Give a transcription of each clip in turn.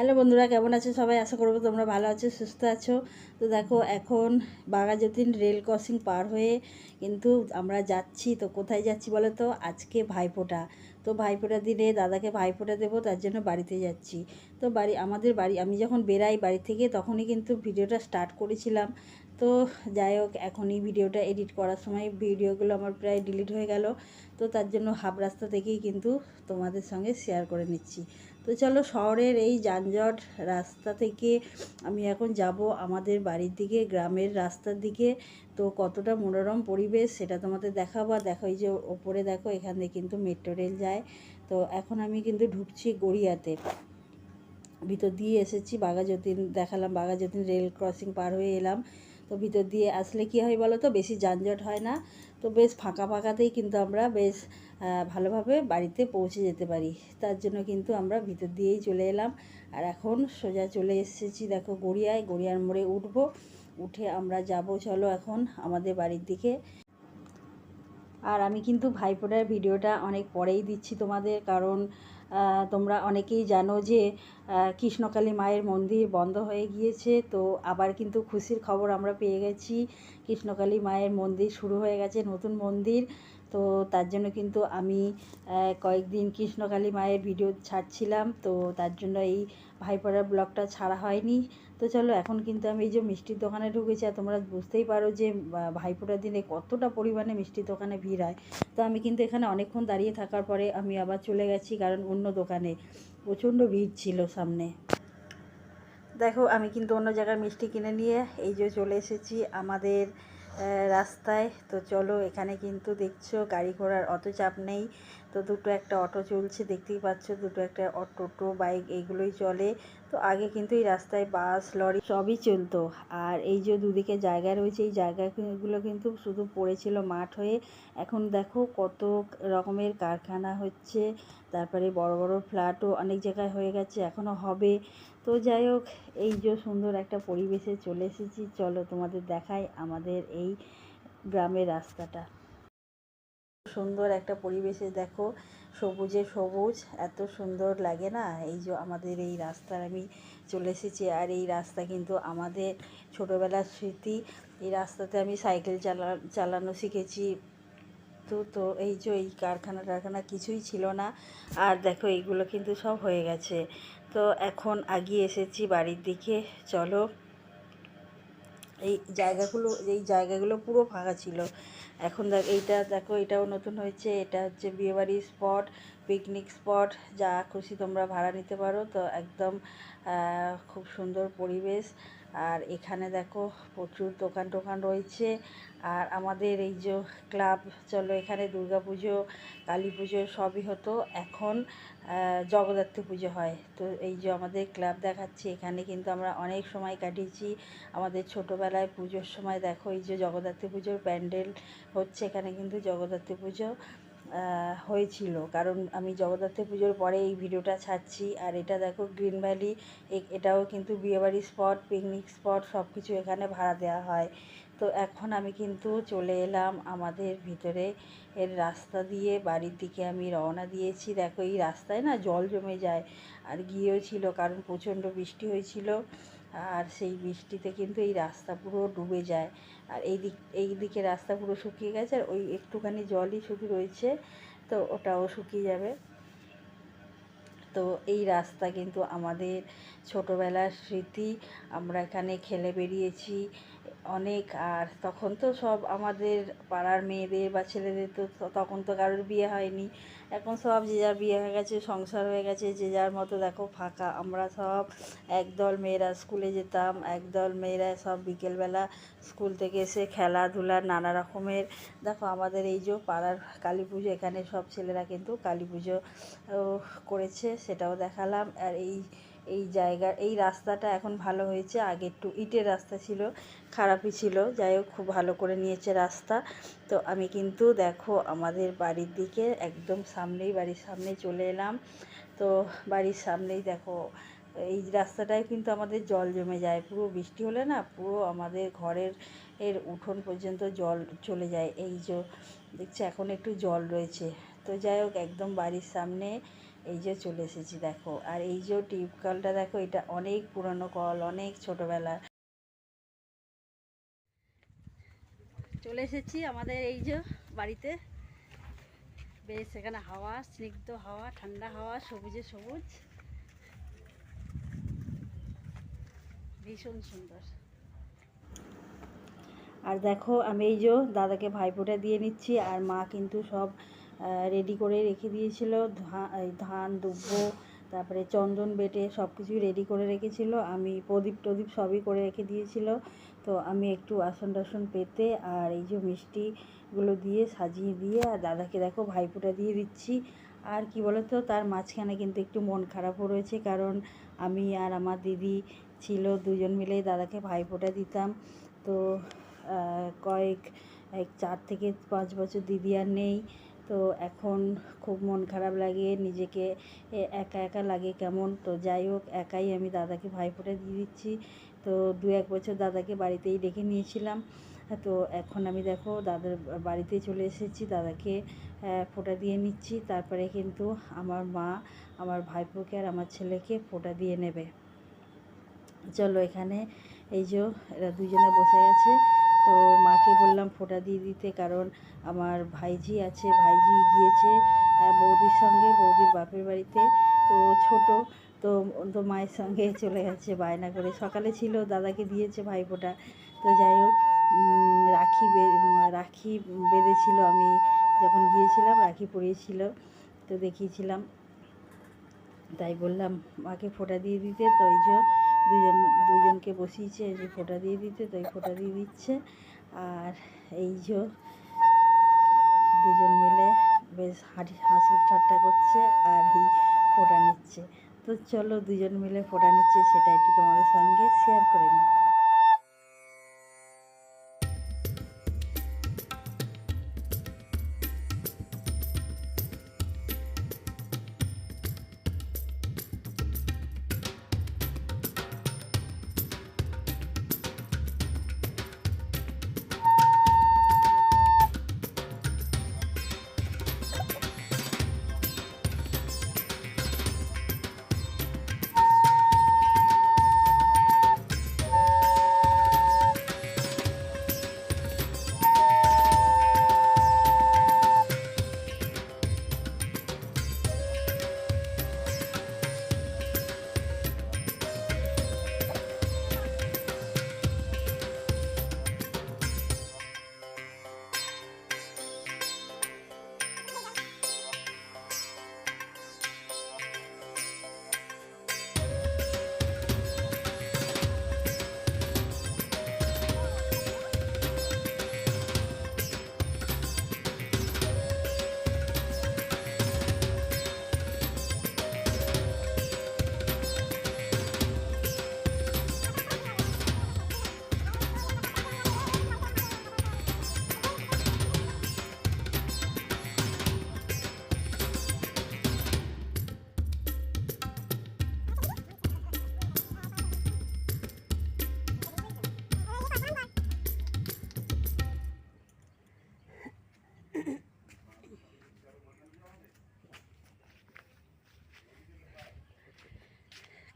Hello বন্ধুরা, কেমন আছো সবাই? আশা করব তোমরা ভালো আছো, সুস্থ আছো। তো দেখো, এখন বাঘাযতীন রেল ক্রসিং পার হয়ে কিন্তু আমরা যাচ্ছি। তো কোথায় যাচ্ছি বলো তো? আজকে ভাইফোঁটা। তো ভাইফোঁটা দিনে দাদাকে ভাইফোঁটা দেবো, তার জন্য বাড়িতে যাচ্ছি। তো বাড়ি, আমাদের বাড়ি, আমি যখন বেরাই বাড়ি থেকে, তখনই কিন্তু ভিডিওটা স্টার্ট করেছিলাম। তো যাই হোক, এখনই ভিডিওটা এডিট করার সময় ভিডিওগুলো আমার প্রায় ডিলিট হয়ে গেল। তো তার জন্য হাফ রাস্তা থেকেই কিন্তু তোমাদের সঙ্গে শেয়ার করে নিচ্ছি। তো চলো শহরের এই যানজট রাস্তা থেকে আমি এখন যাব আমাদের বাড়ির দিকে, গ্রামের রাস্তার দিকে। তো কতটা মনোরম পরিবেশ সেটা তোমাদের দেখাবো। আর দেখো এই যে ওপরে দেখো, এখান থেকে কিন্তু মেট্রো রেল যায়। তো এখন আমি কিন্তু ঢুকছি গড়িয়াতে। ভিতর দিয়ে এসেছি বাঘাযতীন, দেখালাম বাঘাযতীন রেল ক্রসিং পার হয়ে এলাম। তো ভিতর দিয়ে আসলে কি হয় বলো তো, বেশি যানজট হয় না। তো বেশ ফাঁকা ফাঁকাতেই কিন্তু আমরা বেশ ভালোভাবে বাড়িতে পৌঁছে যেতে পারি। তার জন্য কিন্তু আমরা ভিতর দিয়েই চলে এলাম। আর এখন সোজা চলে এসেছি দেখো গড়িয়ায়। গড়িয়ার মোড়ে উঠবো। উঠে আমরা যাব, চলো এখন আমাদের বাড়ির দিকে। আর আমি কিন্তু ভাইফোঁটার ভিডিওটা অনেক পরেই দিচ্ছি তোমাদের। কারণ তোমরা অনেকেই জানো যে কৃষ্ণকালী মায়ের মন্দির বন্ধ হয়ে গিয়েছে। তো আবার কিন্তু খুশির খবর আমরা পেয়ে গেছি। কৃষ্ণকালী মায়ের মন্দির শুরু হয়ে গেছে নতুন মন্দির। তো তার জন্য কিন্তু আমি কয়েকদিন কৃষ্ণকালী মায়ের ভিডিও ছাড়ছিলাম, তো তার জন্য এই ভাইপড়ার ব্লগটা ছাড়া হয়নি। তো চলো, এখন কিন্তু আমি এই যে মিষ্টির দোকানে ঢুকেছি, আর তোমরা বুঝতেই পারো যে ভাইফোঁটার দিনে কতটা পরিমাণে মিষ্টির দোকানে ভিড় হয়। তো আমি কিন্তু এখানে অনেকক্ষণ দাঁড়িয়ে থাকার পরে আমি আবার চলে গেছি, কারণ অন্য দোকানে প্রচণ্ড ভিড় ছিল সামনে। দেখো, আমি কিন্তু অন্য জায়গার মিষ্টি কিনে নিয়ে এই যে চলে এসেছি আমাদের রাস্তায়। তো চলো, এখানে কিন্তু দেখছ, গাড়ি ঘোড়ার অত চাপ নেই। তো দুটো একটা অটো চলছে, দেখতেই পাচ্ছ, দুটো একটা টোটো, বাইক এইগুলোই চলে। তো আগে কিন্তু এই রাস্তায় বাস, লরি সবই চলতো। আর এই যে দুদিকে জায়গা রয়েছে, এই জায়গাগুলো কিন্তু শুধু পড়েছিল মাঠ হয়ে। এখন দেখো কত রকমের কারখানা হচ্ছে। তারপরে বড় বড় ফ্ল্যাটও অনেক জায়গায় হয়ে গেছে এখনও হবে। তো যাই হোক, এই যে সুন্দর একটা পরিবেশে চলে এসেছি। চলো তোমাদের দেখাই আমাদের এই গ্রামের রাস্তাটা। সুন্দর একটা পরিবেশে দেখো, সবুজে সবুজ, এত সুন্দর লাগে না? এই যে আমাদের এই রাস্তার আমি চলে এসেছি, আর এই রাস্তা কিন্তু আমাদের ছোটোবেলার স্মৃতি। এই রাস্তাতে আমি সাইকেল চালা, চালানো শিখেছি। তো তো এই যে এই কারখানা টারখানা কিছুই ছিল না। আর দেখো, এইগুলো কিন্তু সব হয়ে গেছে। তো এখন আগিয়ে এসেছি বাড়ির দিকে। চলো, এই জায়গাগুলো এই জায়গাগুলো পুরো ফাঁকা ছিল। এখন দেখ, এইটা দেখো, এটাও নতুন হয়েছে, এটা হচ্ছে বিয়েবাড়ির স্পট পিকনিক স্পট যা খুশি তোমরা ভাড়া নিতে পারো। তো একদম খুব সুন্দর পরিবেশ। আর এখানে দেখো, প্রচুর দোকান টোকান রয়েছে। আর আমাদের এই যে ক্লাব চলো এখানে পুজো, কালী পুজো সবই হতো। এখন জগদ্ধাত্রী পুজো হয়। তো এই যে আমাদের ক্লাব দেখাচ্ছি, এখানে কিন্তু আমরা অনেক সময় কাটিয়েছি। আমাদের ছোটোবেলায় পুজোর সময় দেখো, এই যে জগদ্ধাত্রী পুজোর প্যান্ডেল হচ্ছে এখানে কিন্তু জগদ্ধাত্রী পুজো। হয়েছিল। কারণ আমি জগদ্ধাত্রী পুজোর পরে এই ভিডিওটা ছাড়ছি। আর এটা দেখো, গ্রিন ভ্যালি এটাও কিন্তু বিয়েবাড়ি স্পট পিকনিক স্পট সব কিছু এখানে ভাড়া দেওয়া হয়। তো এখন আমি কিন্তু চলে এলাম আমাদের ভিতরে। এর রাস্তা দিয়ে বাড়ির দিকে আমি রওনা দিয়েছি। দেখো, এই রাস্তায় না জল জমে যায়। আর গিয়েও ছিল, কারণ প্রচণ্ড বৃষ্টি হয়েছিল। আর সেই বৃষ্টিতে কিন্তু এই রাস্তা পুরো ডুবে যায়। আর এই দিক, এই দিকে রাস্তা পুরো শুকিয়ে গেছে আর ওই একটুখানি জলই শুধু রয়েছে, তো ওটাও শুকিয়ে যাবে। তো এই রাস্তা কিন্তু আমাদের ছোটোবেলার স্মৃতি। আমরা এখানে খেলে বেরিয়েছি অনেক, আর তখন তো সব আমাদের পাড়ার মেয়েদের বা ছেলেদের তো তখন তো কারোর বিয়ে হয়নি। এখন সব যে যার বিয়ে হয়ে গেছে, সংসার হয়ে গেছে, যে যার মতো দেখো ফাঁকা। আমরা সব একদল মেয়েরা স্কুলে যেতাম, একদল মেয়েরা সব বিকেলবেলা স্কুল থেকে এসে খেলাধুলা, নানা রকমের। দেখো আমাদের এই যে পাড়ার কালী পুজো, এখানে সব ছেলেরা কিন্তু কালী পুজো করেছে, সেটাও দেখালাম। আর এই এই জায়গা, এই রাস্তাটা এখন ভালো হয়েছে। আগে একটু ইটের রাস্তা ছিল, খারাপই ছিল। যাই হোক, খুব ভালো করে নিয়েছে রাস্তা। তো আমি কিন্তু দেখো, আমাদের বাড়ির দিকে একদম সামনেই, বাড়ির সামনে চলে এলাম। তো বাড়ির সামনেই দেখো, এই রাস্তাটায় কিন্তু আমাদের জল জমে যায়। পুরো বৃষ্টি হলে না, পুরো আমাদের ঘরের এর উঠোন পর্যন্ত জল চলে যায়। এই যে, দেখছি, এখন একটু জল রয়েছে। তো যাই হোক, একদম বাড়ির সামনে এই যে চলে এসেছি, দেখো। আর এই যে টিউব কলটা, দেখো, এটা অনেক পুরনো কল, অনেক ছোটোবেলা চলে এসেছি আমাদের এই যে বাড়িতে। বেশ, এখানে হাওয়া, স্নিগ্ধ হাওয়া, ঠান্ডা হাওয়া, সবুজে সবুজ। ভীষণ সুন্দর। আর দেখো, আমি এই যে দাদাকে ভাইফোঁটা দিয়ে নিচ্ছি, আর মা কিন্তু সব রেডি করে রেখে দিয়েছিল। ধান, দুব্ব, তারপরে চন্দন বেটে সব কিছুই রেডি করে রেখেছিল। আমি প্রদীপ টদীপ সবই করে রেখে দিয়েছিল। তো আমি একটু আসন টাসন পেতে আর এই যে মিষ্টিগুলো দিয়ে সাজিয়ে দিয়ে আর দাদাকে দেখো ভাইফোঁটা দিয়ে দিচ্ছি। আর কি বলতো, তার মাঝখানে কিন্তু একটু মন খারাপও রয়েছে কারণ আমি আর আমার দিদি ছিল দুজন মিলেই দাদাকে ভাইফোঁটা দিতাম। তো কয়েক, এক চার থেকে পাঁচ বছর দিদি আর নেই। তো এখন খুব মন খারাপ লাগে নিজেকে একা একা লাগে কেমন? তো যাই হোক, একাই আমি দাদাকে ভাইফোঁটা দিয়ে দিচ্ছি। তো দু এক বছর দাদাকে বাড়িতেই ডেকে নিয়েছিলাম। তো এখন আমি দেখো দাদার বাড়িতে চলে এসেছি, দাদাকে ফোঁটা দিয়ে নিচ্ছি। তারপরে কিন্তু আমার মা, আমার ভাইপোকে আর আমার ছেলেকে ফোঁটা দিয়ে নেবে। চলো এখানে, এই যে এরা দুজনে বসে গেছে তো মাকে বললাম ফোঁটা দিয়ে দিতে কারণ আমার ভাইঝি আছে, ভাইঝি গিয়েছে বৌদির সঙ্গে, বৌদির বাপের বাড়িতে। তো ছোট, তো তো মায়ের সঙ্গে চলে গেছে বায়না করে। সকালে ছিল, দাদাকে দিয়েছে ভাইফোঁটা। তো যাই হোক রাখি রাখি বেঁধেছিল আমি যখন গিয়েছিলাম, রাখি পরিয়েছিল, তো দেখিয়েছিলাম। তাই বললাম, মাকে ফোঁটা দিয়ে দিতে তো এই যে দুজন দুজনকে বসিয়েছে যে ফোটা দিয়ে দিতে, তো ফোঁটা দিয়ে দিচ্ছে। আর এই যে দুজন মিলে বেশ হাসি হাসি ঠাট্টা করছে আর এই ফোটা নিচ্ছে। তো চলো দুজন মিলে ফোটা নিচ্ছে, সেটা একটু তোমাদের সঙ্গে শেয়ার করে নিই।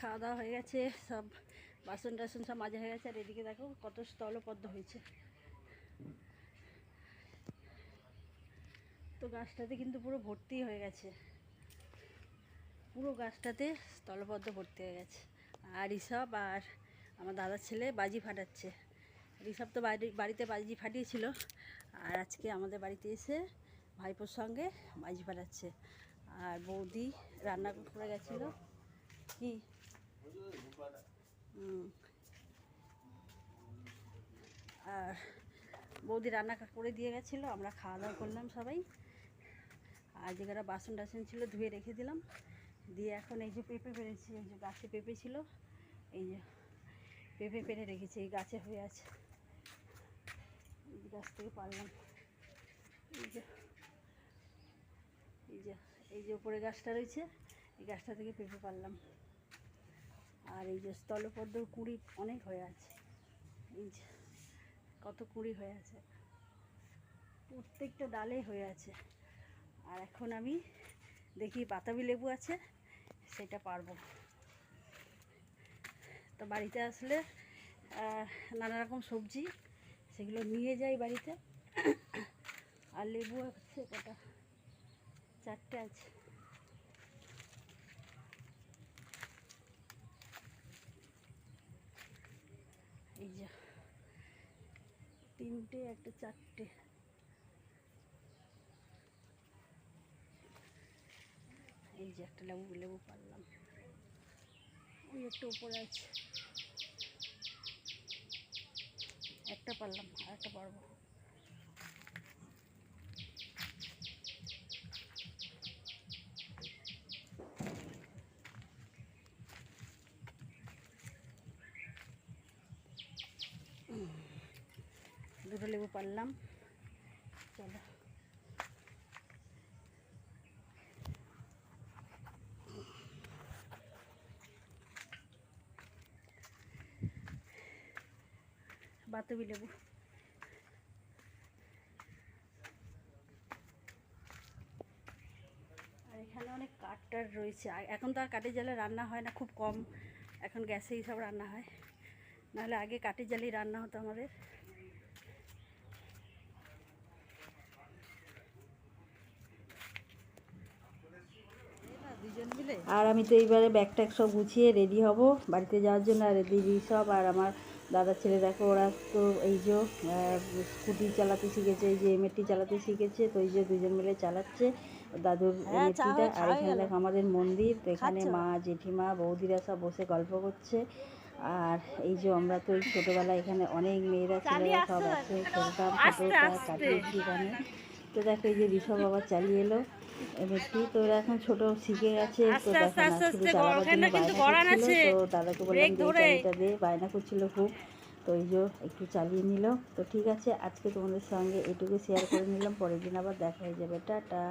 খাওয়া দাওয়া হয়ে গেছে, সব বাসন টাসন সব মাজা হয়ে গেছে, আর এদিকে দেখো কত স্থলপদ্ম হয়েছে। তো গাছটাতে কিন্তু পুরো ভর্তি হয়ে গেছে। পুরো গাছটাতে স্থলপদ্ম ভর্তি হয়ে গেছে। আর ঋষভ আর আমার দাদার ছেলে বাজি ফাটাচ্ছে। ঋষভ তো বাড়ি, বাড়িতে বাজি ফাটিয়েছিল। আর আজকে আমাদের বাড়িতে এসে ভাইপোর সঙ্গে বাজি ফাটাচ্ছে। আর বৌদি রান্না করে গেছিল। কি। আর বৌদি রান্না করে দিয়ে গেছিল, আমরা খাওয়া দাওয়া করলাম সবাই। আর যেখানে বাসন টাসন ছিল ধুয়ে রেখে দিলাম। দিয়ে এখন এই যে পেঁপে পেরেছি এই যে গাছে পেঁপে ছিল, এই যে পেঁপে পেরে রেখেছি, এই গাছে হয়ে আছে। গাছ থেকে পারলাম। এই যে এই যে এই যে উপরে গাছটা রয়েছে, এই গাছটা থেকে পেঁপে পারলাম। আর এই যে স্থলপদ্মর কুঁড়ি অনেক হয়ে আছে। এই যে কত কুঁড়ি হয়ে আছে। প্রত্যেকটা ডালে হয়ে আছে। আর এখন আমি দেখি বাতাবি লেবু আছে, সেটা পারব। তো বাড়িতে আসলে নানা রকম সবজি সেগুলো নিয়ে যাই বাড়িতে। আর লেবু আছে কটা, চারটে আছে। এই তিনটে, একটা চারটে। এই যে একটা লেবু লেবু পারলাম। ওই একটা উপরে আছে। একটা পারলাম, আর একটা পারব। দুটো লেবু পারলাম। চলো। বাতাবি লেবু। আর এখানে অনেক কাঠ টাট রয়েছে এখন তো আর কাঠের জালে রান্না হয় না, খুব কম। এখন গ্যাসেই সব রান্না হয়। নাহলে আগে কাঠের জালেই রান্না হতো আমাদের। আর আমি তো এইবারে ব্যাগ ট্যাগ সব গুছিয়ে রেডি হব। বাড়িতে যাওয়ার জন্য আর দিদি সব। আর আমার দাদার ছেলে দেখো ওরা তো এই যে স্কুটি চালাতে শিখেছে এই যে এমএটি চালাতে শিখেছে তো এই যে দুজন মিলে চালাচ্ছে। দাদুর এমএটিটা আর এখানে দেখো আমাদের মন্দির তো এখানে মা জেঠিমা বৌদিরা সব বসে গল্প করছে। আর এই যে আমরা তো এই ছোটোবেলায় এখানে অনেক মেয়েরা ছেলেরা সব আছে। খেলতাম ছোটোটা কাটিয়েছি এখানে। তো দেখো এই যে ঋষভ বাবা চালিয়ে এলো। এমএটি তো ওরা এখন ছোট শিখে গেছে তো দেখো দাদাকে বললাম দে বায়না করছিল খুব তো এই যে একটু চালিয়ে নিল তো ঠিক আছে আজকে তোমাদের সঙ্গে এটুকু শেয়ার করে নিলাম পরের দিন আবার দেখা হয়ে যাবে টাটা।